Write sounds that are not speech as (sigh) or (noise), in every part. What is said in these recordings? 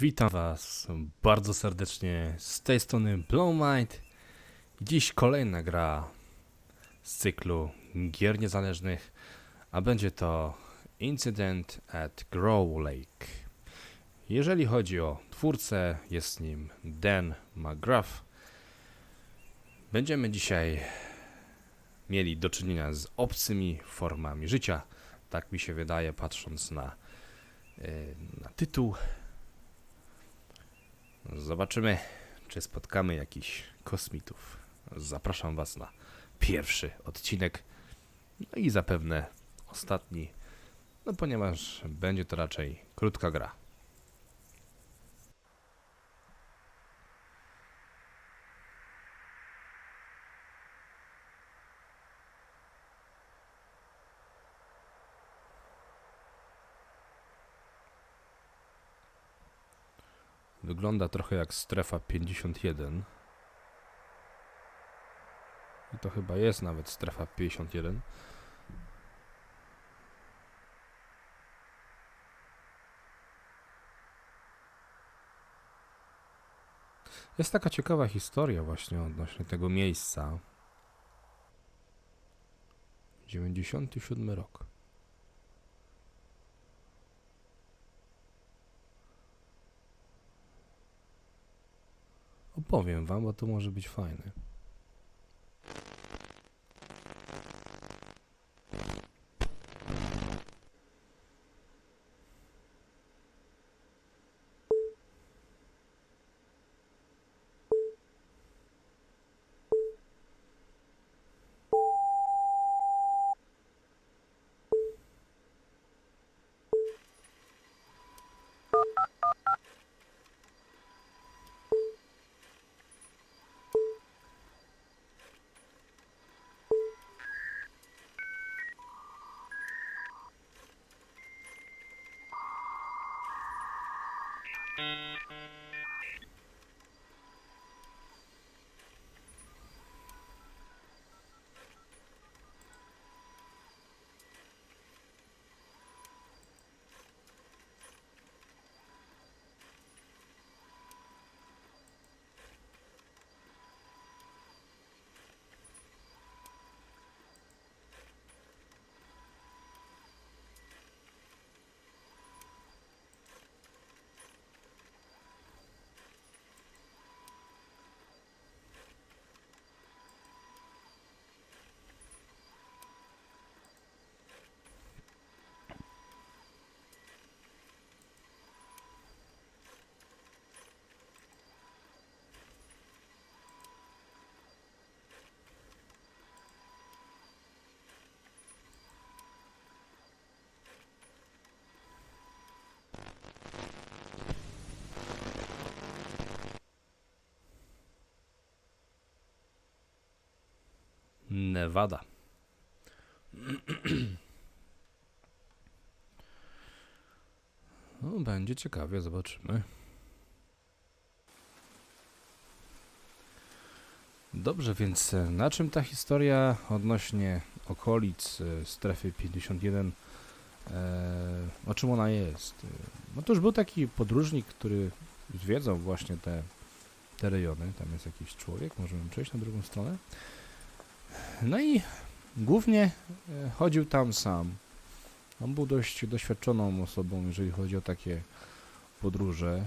Witam Was bardzo serdecznie z tej strony Blowmind. Dziś kolejna gra z cyklu gier niezależnych, a będzie to Incident at Grow Lake. Jeżeli chodzi o twórcę, jest nim Dan McGrath. Będziemy dzisiaj mieli do czynienia z obcymi formami życia. Tak mi się wydaje, patrząc na, yy, na tytuł. Zobaczymy, czy spotkamy jakichś kosmitów. Zapraszam Was na pierwszy odcinek, no i zapewne ostatni, no ponieważ będzie to raczej krótka gra. Wygląda trochę jak strefa 51. I to chyba jest nawet strefa 51. Jest taka ciekawa historia właśnie odnośnie tego miejsca. 97 rok. Opowiem wam, bo to może być fajne. Nevada. (clears throat) No, będzie ciekawie, zobaczymy. Dobrze, więc e, na czym ta historia odnośnie okolic e, strefy 51, e, o czym ona jest? E, No był taki podróżnik, który zwiedzał właśnie te, te rejony. Tam jest jakiś człowiek, możemy przejść na drugą stronę. No i głównie e, chodził tam sam. On był dość doświadczoną osobą, jeżeli chodzi o takie podróże.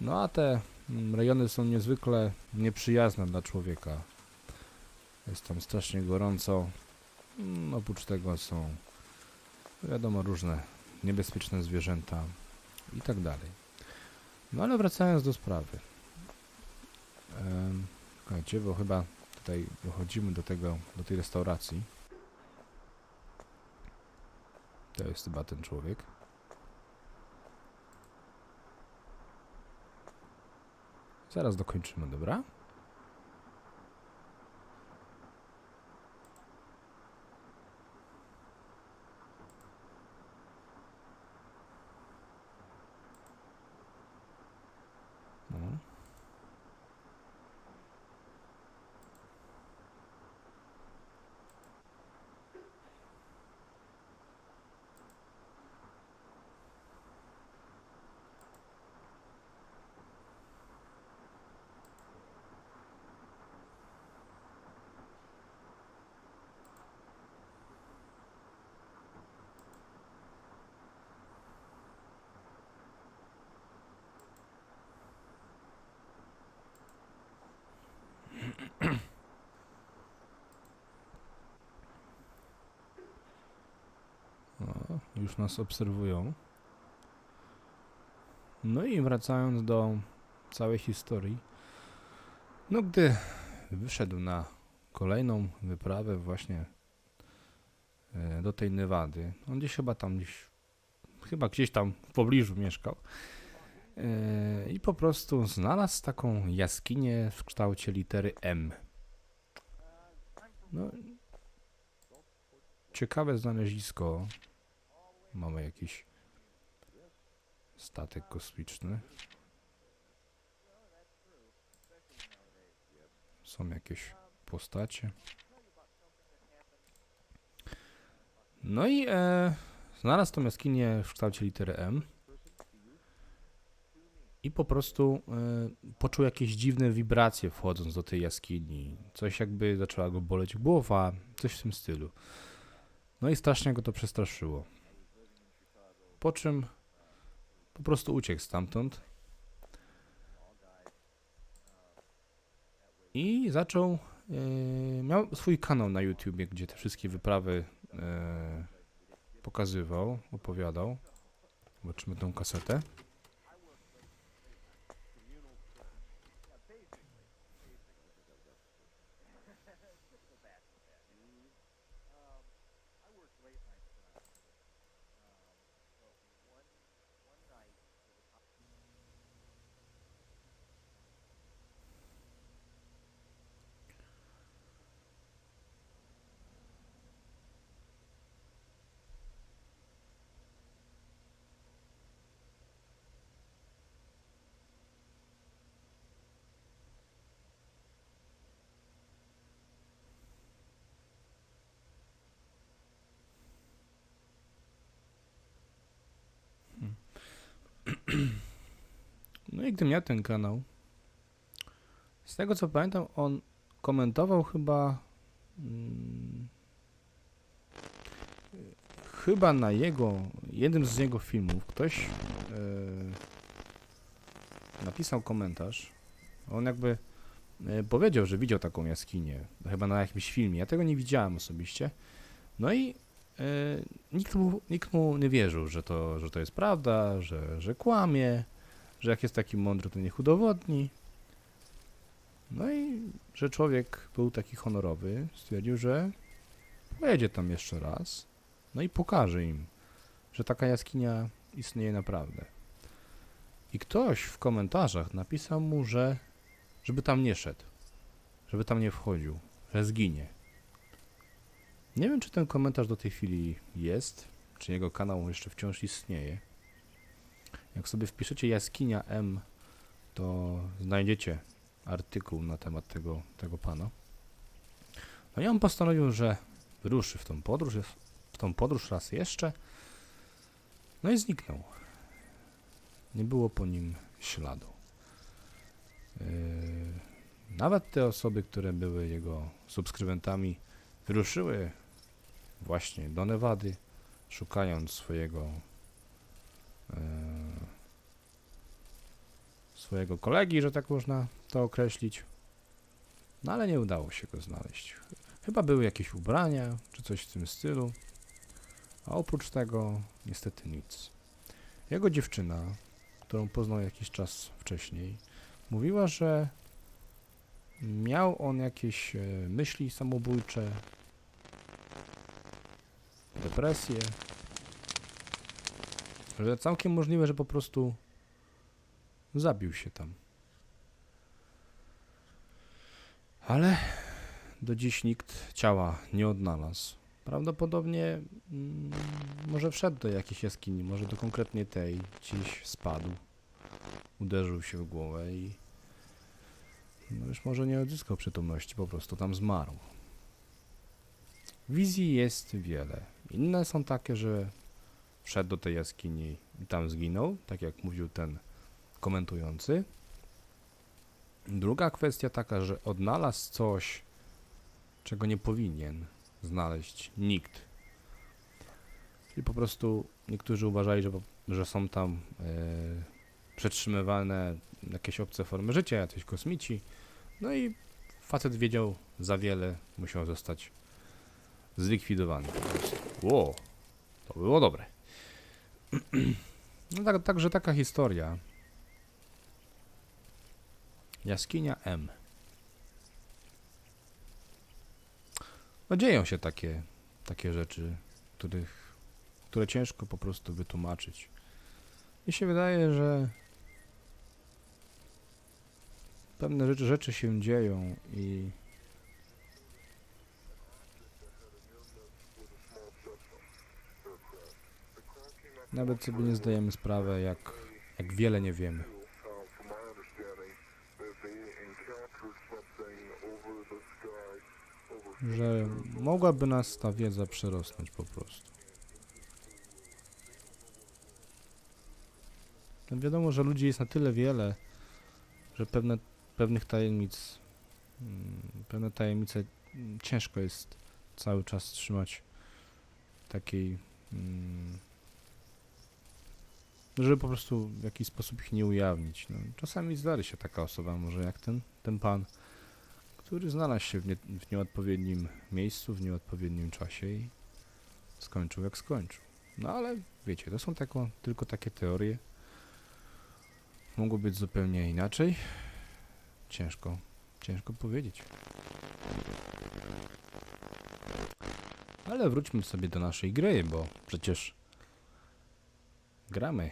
No a te mm, rejony są niezwykle nieprzyjazne dla człowieka. Jest tam strasznie gorąco. Mm, Oprócz tego są, wiadomo, różne niebezpieczne zwierzęta i tak dalej. No ale wracając do sprawy. Słuchajcie, bo chyba tutaj dochodzimy do tego, do tej restauracji. To jest chyba ten człowiek. Zaraz dokończymy, dobra? Już nas obserwują. No i wracając do całej historii. No gdy wyszedł na kolejną wyprawę właśnie e, do tej Nevady, on gdzieś chyba tam gdzieś, chyba gdzieś tam w pobliżu mieszkał. E, I po prostu znalazł taką jaskinię w kształcie litery M. No, ciekawe znalezisko. Mamy jakiś statek kosmiczny. Są jakieś postacie. No i e, znalazł tą jaskinię w kształcie litery M. I po prostu e, poczuł jakieś dziwne wibracje wchodząc do tej jaskini. Coś jakby zaczęła go boleć głowa, coś w tym stylu. No i strasznie go to przestraszyło. Po czym po prostu uciekł stamtąd. I zaczął. e, miał swój kanał na YouTubie, gdzie te wszystkie wyprawy e, pokazywał, opowiadał. Zobaczymy tą kasetę. No i gdy miał ten kanał, z tego co pamiętam, on komentował chyba. Mm, chyba na jego, jednym z jego filmów, ktoś e, napisał komentarz. On jakby e, powiedział, że widział taką jaskinię, chyba na jakimś filmie. Ja tego nie widziałem osobiście. No i e, nikt, mu, nikt mu nie wierzył, że to, że to jest prawda, że, że kłamie że jak jest taki mądry, to niech udowodni. No i że człowiek był taki honorowy, stwierdził, że pojedzie tam jeszcze raz, no i pokaże im, że taka jaskinia istnieje naprawdę. I ktoś w komentarzach napisał mu, że żeby tam nie szedł, żeby tam nie wchodził, że zginie. Nie wiem, czy ten komentarz do tej chwili jest, czy jego kanał jeszcze wciąż istnieje. Jak sobie wpiszecie jaskinia M, to znajdziecie artykuł na temat tego, tego pana. No i on postanowił, że wyruszy w tą podróż, w tą podróż raz jeszcze. No i zniknął. Nie było po nim śladu. Yy, nawet te osoby, które były jego subskrybentami, wyruszyły właśnie do Nevady, szukając swojego e, swojego kolegi, że tak można to określić. No ale nie udało się go znaleźć. Chyba były jakieś ubrania, czy coś w tym stylu. A oprócz tego niestety nic. Jego dziewczyna, którą poznał jakiś czas wcześniej, mówiła, że miał on jakieś e, myśli samobójcze, depresję, że całkiem możliwe, że po prostu zabił się tam. Ale do dziś nikt ciała nie odnalazł. Prawdopodobnie mm, może wszedł do jakiejś jaskini, może do konkretnie tej, gdzieś spadł, uderzył się w głowę i no już może nie odzyskał przytomności, po prostu tam zmarł. Wizji jest wiele. Inne są takie, że wszedł do tej jaskini i tam zginął, tak jak mówił ten komentujący. Druga kwestia taka, że odnalazł coś, czego nie powinien znaleźć nikt. Czyli po prostu niektórzy uważali, że, że są tam e, przetrzymywane jakieś obce formy życia, jacyś kosmici. No i facet wiedział za wiele, musiał zostać zlikwidowany. Ło, to było dobre. (clears throat) No tak, także taka historia. Jaskinia M. No dzieją się takie, takie rzeczy, których, które ciężko po prostu wytłumaczyć. Mi się wydaje, że pewne rzeczy, rzeczy się dzieją i nawet sobie nie zdajemy sprawy, jak, jak wiele nie wiemy. Że mogłaby nas ta wiedza przerosnąć po prostu. No wiadomo, że ludzi jest na tyle wiele, że pewne, pewnych tajemnic, mm, pewne tajemnice mm, ciężko jest cały czas trzymać takiej, mm, żeby po prostu w jakiś sposób ich nie ujawnić. No, czasami zdarzy się taka osoba, może jak ten, ten pan, który znalazł się w, nie, w nieodpowiednim miejscu, w nieodpowiednim czasie i skończył jak skończył. No ale wiecie, to są tylko takie teorie. Mogło być zupełnie inaczej. Ciężko, ciężko powiedzieć. Ale wróćmy sobie do naszej gry, bo przecież gramy.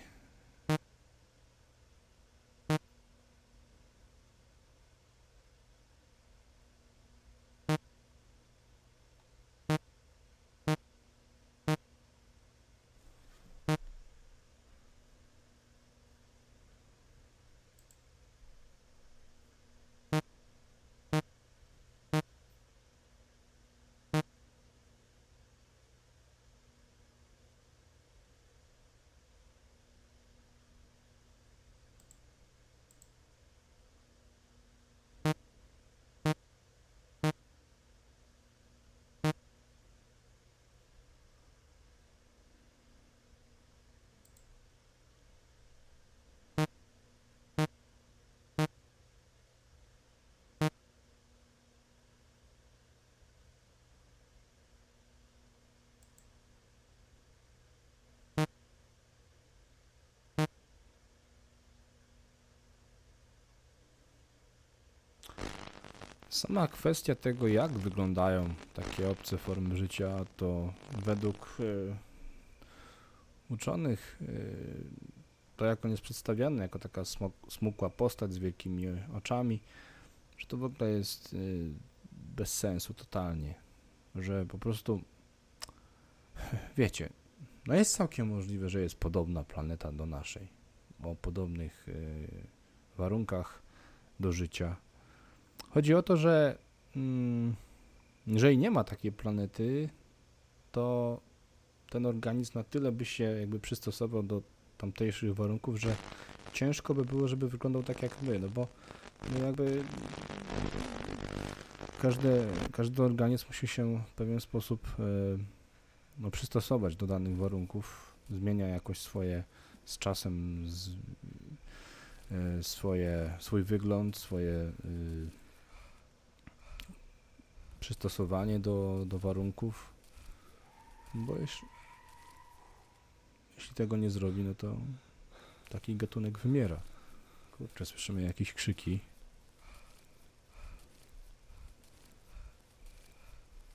Sama kwestia tego, jak wyglądają takie obce formy życia, to według e, uczonych e, to jak on jest przedstawiany jako taka smukła postać z wielkimi oczami, że to w ogóle jest e, bez sensu totalnie, że po prostu wiecie, no jest całkiem możliwe, że jest podobna planeta do naszej, o podobnych warunkach do życia. Chodzi o to, że mm, jeżeli nie ma takiej planety, to ten organizm na tyle by się jakby przystosował do tamtejszych warunków, że ciężko by było, żeby wyglądał tak jak my, no bo no jakby każdy, każdy organizm musi się w pewien sposób e, no, przystosować do danych warunków, zmienia jakoś swoje z czasem z, e, swoje, swój wygląd, swoje y, przystosowanie do, do warunków, bo jeśli, jeśli tego nie zrobi, no to taki gatunek wymiera. Kurczę, słyszymy jakieś krzyki.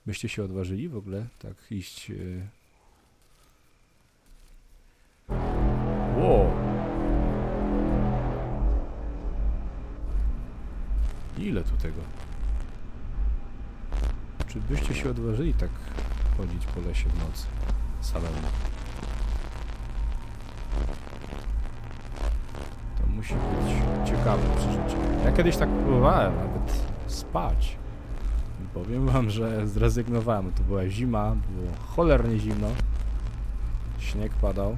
Byście się odważyli w ogóle tak iść... Yy... Wow! Ile tu tego? Czy byście się odważyli tak chodzić po lesie w nocy? Samemu. To musi być ciekawe przeżycie. Ja kiedyś tak próbowałem nawet spać. Powiem wam, że zrezygnowałem. To była zima, było cholernie zimno. Śnieg padał.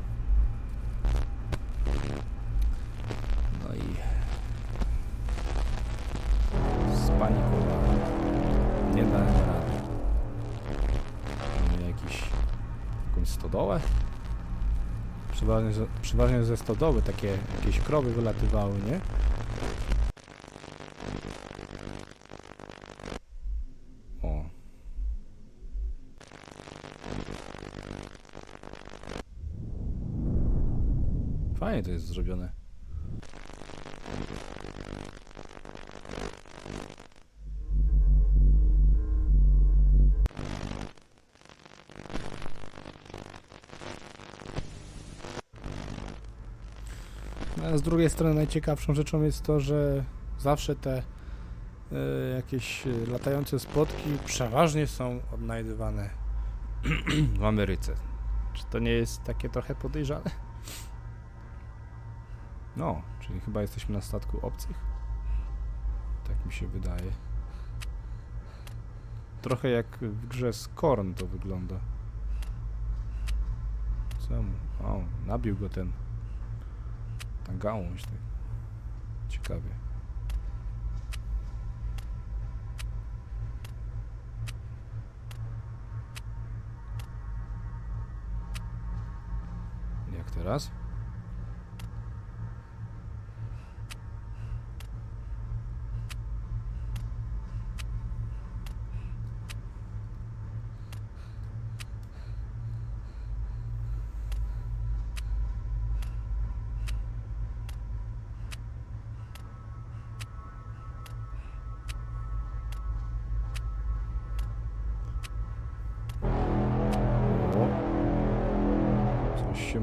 Przeważnie, ze- stodoły takie jakieś krowy wylatywały, nie? O. Fajnie to jest zrobione. Z drugiej strony najciekawszą rzeczą jest to, że zawsze te e, jakieś e, latające spotki przeważnie są odnajdywane (clears throat) w Ameryce. Czy to nie jest takie trochę podejrzane? No, czyli chyba jesteśmy na statku obcych? Tak mi się wydaje. Trochę jak w grze Scorn to wygląda. Co? O, nabił go ten. Ta gałąź. Tak. Ciekawie. Jak teraz?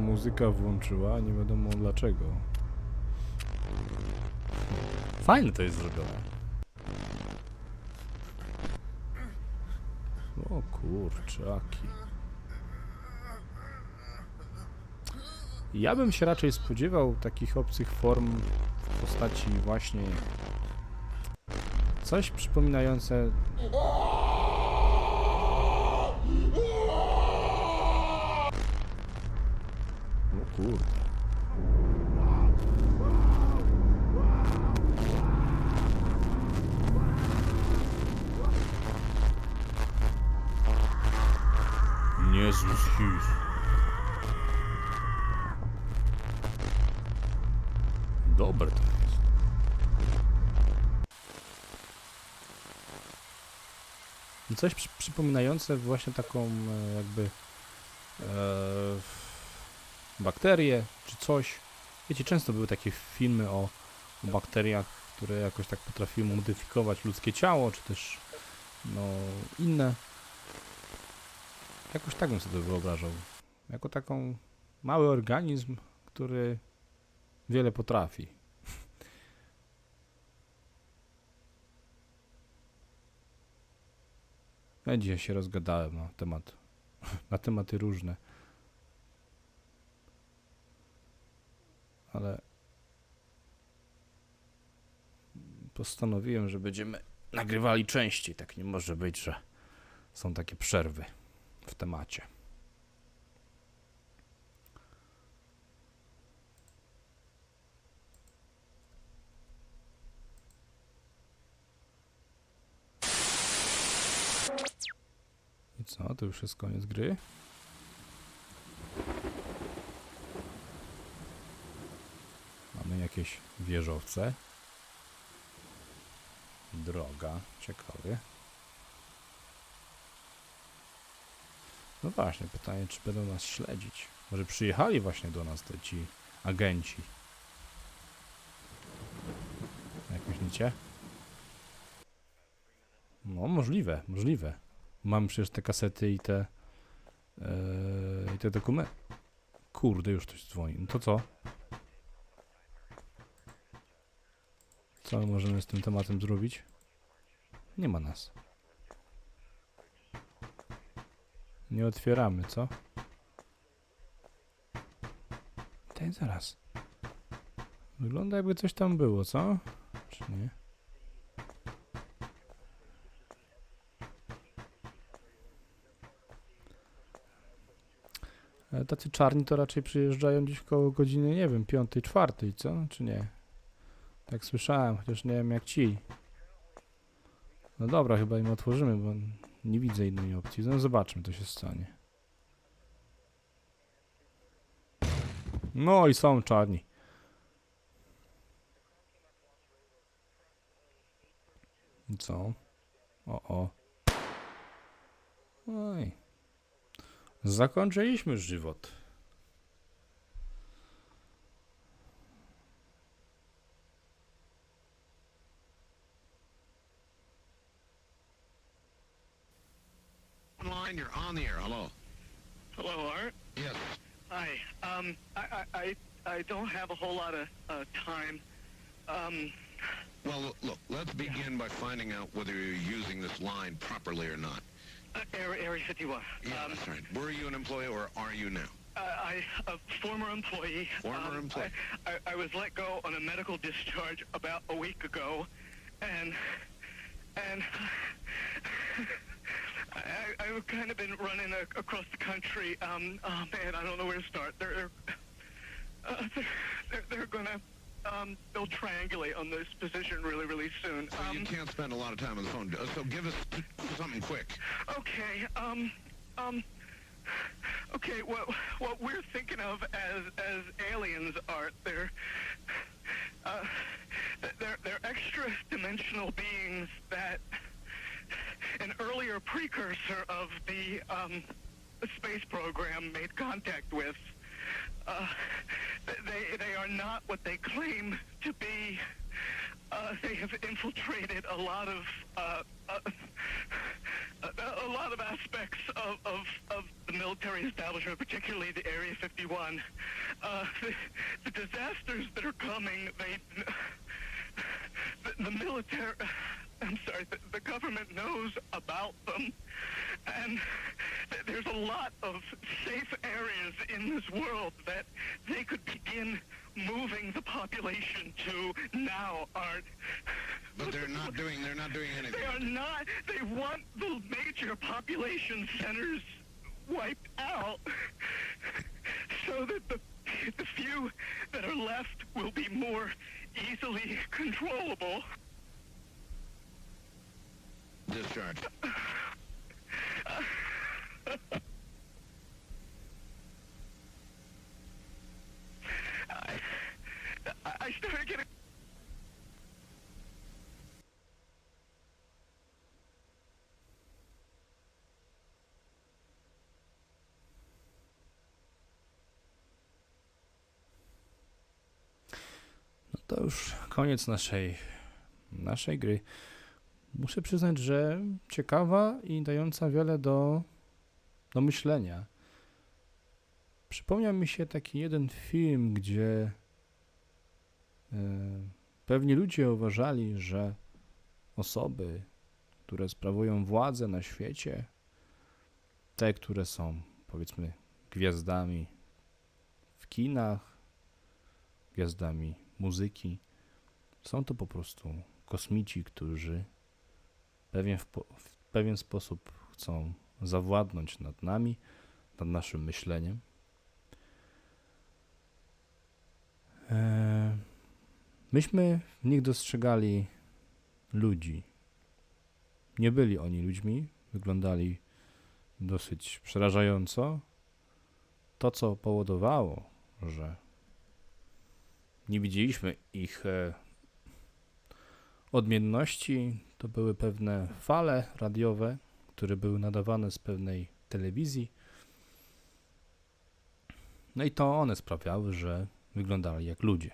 Muzyka włączyła, nie wiadomo dlaczego. Fajne to jest zrobione. O kurczaki. Ja bym się raczej spodziewał takich obcych form w postaci właśnie coś przypominające kurde. Niezły hit. Dobre to jest. Coś przy, przypominające właśnie taką e, jakby e, bakterie czy coś. Wiecie, często były takie filmy o, o bakteriach, które jakoś tak potrafiły modyfikować ludzkie ciało, czy też no inne. Jakoś tak bym sobie wyobrażał. Jako taką mały organizm, który wiele potrafi. Ja dzisiaj się rozgadałem na temat, (laughs) na tematy różne. Ale postanowiłem, że będziemy nagrywali częściej. Tak nie może być, że są takie przerwy w temacie. I co, to już jest koniec gry? Mamy jakieś wieżowce. Droga, ciekawie. No właśnie, pytanie, czy będą nas śledzić. Może przyjechali właśnie do nas te ci agenci. Jak myślicie? No, możliwe, możliwe. Mam przecież te kasety i te... Yy, I te dokumenty. Kurde, już ktoś dzwoni. No to co? Co my możemy z tym tematem zrobić? Nie ma nas. Nie otwieramy, co? Ten zaraz. Wygląda jakby coś tam było, co? Czy nie? Ale tacy czarni to raczej przyjeżdżają gdzieś koło godziny, nie wiem, piątej, czwartej, co? Czy nie? Tak słyszałem, chociaż nie wiem jak ci. No dobra, chyba im otworzymy, bo nie widzę innej opcji. No zobaczmy, co się stanie. No i są czarni. Co? O, o. Oj. Zakończyliśmy żywot. I, don't have a whole lot of uh, time. Um, Well, look, let's begin by finding out whether you're using this line properly or not. uh, Area, Area 51. Yeah, Um, that's right. Were you an employee or are you now? uh, I, a former employee. Former um, employee. I, I, I was let go on a medical discharge about a week ago, and and (laughs) I, I've kind of been running a, across the country. Um, oh man, I don't know where to start. They're uh, (laughs) they're, they're, they're gonna um, they'll triangulate on this position really really soon. So Um, you can't spend a lot of time on the phone. Uh, So give us something quick. Okay, um, um, okay, what, what we're thinking of as, as aliens are, they're, uh, they're, they're extra-dimensional beings that an earlier precursor of the, um, space program made contact with. Uh, they, they are not what they claim to be. Uh, they have infiltrated a lot of uh, uh, a, a lot of aspects of, of, of the military establishment, particularly the Area 51. Uh, the, the disasters that are coming, they the, the military. I'm sorry, the, the government knows about them, and there's a lot of safe areas in this world that they could begin moving the population to now, Art. But they're not (laughs) doing. They're not doing anything. They are not. They want the major population centers wiped out (laughs) so that the, the few that are left will be more easily controllable. Discharge. (laughs) I, I I. No to już koniec naszej, naszej gry. Muszę przyznać, że ciekawa i dająca wiele do, do myślenia. Przypomniał mi się taki jeden film, gdzie e, pewni ludzie uważali, że osoby, które sprawują władzę na świecie, te, które są powiedzmy gwiazdami w kinach, gwiazdami muzyki, są to po prostu kosmici, którzy pewien w, w pewien sposób chcą zawładnąć nad nami, nad naszym myśleniem. Eee, myśmy w nich dostrzegali ludzi. Nie byli oni ludźmi, wyglądali dosyć przerażająco. To, co powodowało, że nie widzieliśmy ich e, odmienności. To były pewne fale radiowe, które były nadawane z pewnej telewizji. No i to one sprawiały, że wyglądali jak ludzie.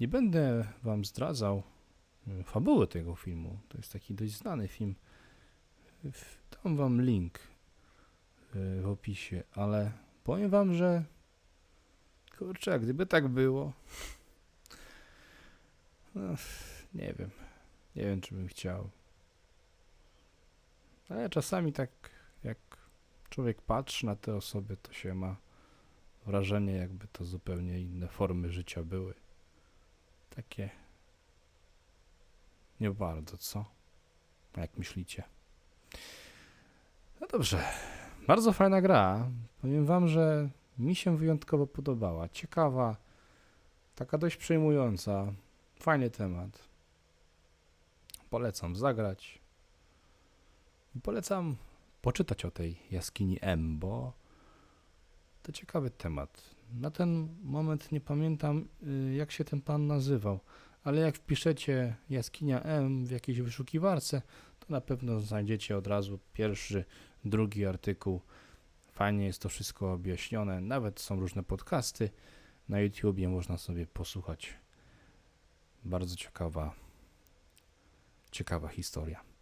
Nie będę wam zdradzał e, fabuły tego filmu. To jest taki dość znany film. Dam wam link e, w opisie, ale powiem wam, że Kurczę, gdyby tak było. No, nie wiem. Nie wiem, czy bym chciał. Ale czasami tak, jak człowiek patrzy na te osoby, to się ma wrażenie, jakby to zupełnie inne formy życia były. Takie. Nie bardzo, co? Jak myślicie? No dobrze. Bardzo fajna gra. Powiem wam, że mi się wyjątkowo podobała. Ciekawa, taka dość przejmująca. Fajny temat. Polecam zagrać. Polecam poczytać o tej jaskini M, bo to ciekawy temat. Na ten moment nie pamiętam, y, jak się ten pan nazywał, ale jak wpiszecie jaskinia M w jakiejś wyszukiwarce, to na pewno znajdziecie od razu pierwszy, drugi artykuł. Fajnie jest to wszystko objaśnione. Nawet są różne podcasty na YouTubie, można sobie posłuchać. Bardzo ciekawa, ciekawa historia.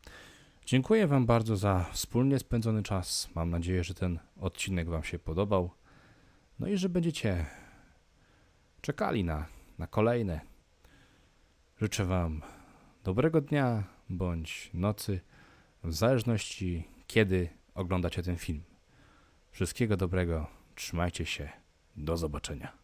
Dziękuję Wam bardzo za wspólnie spędzony czas. Mam nadzieję, że ten odcinek Wam się podobał. No i że będziecie czekali na, na kolejne. Życzę Wam dobrego dnia bądź nocy, w zależności kiedy oglądacie ten film. Wszystkiego dobrego, trzymajcie się, do zobaczenia.